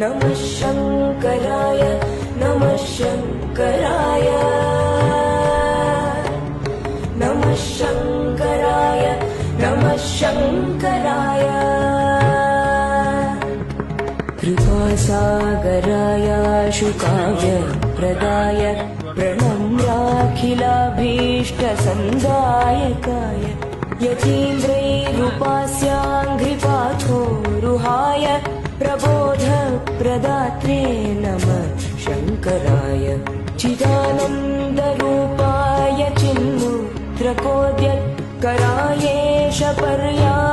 नमः शङ्कराय नमः शङ्कराय। नमः शङ्कराय नमः शङ्कराय। कृपासागराय शुकाय प्रदाय प्रणम्राखिलाभीष्टसन्दायकाय यतीन्द्रैरुपास्याङ्घ्रिपाथोरुहाय प्रबोधप्रदात्रे नमः शङ्कराय चिदानन्दरूपाय चिन्मुद्रकोद्यत्करायेश पर्याय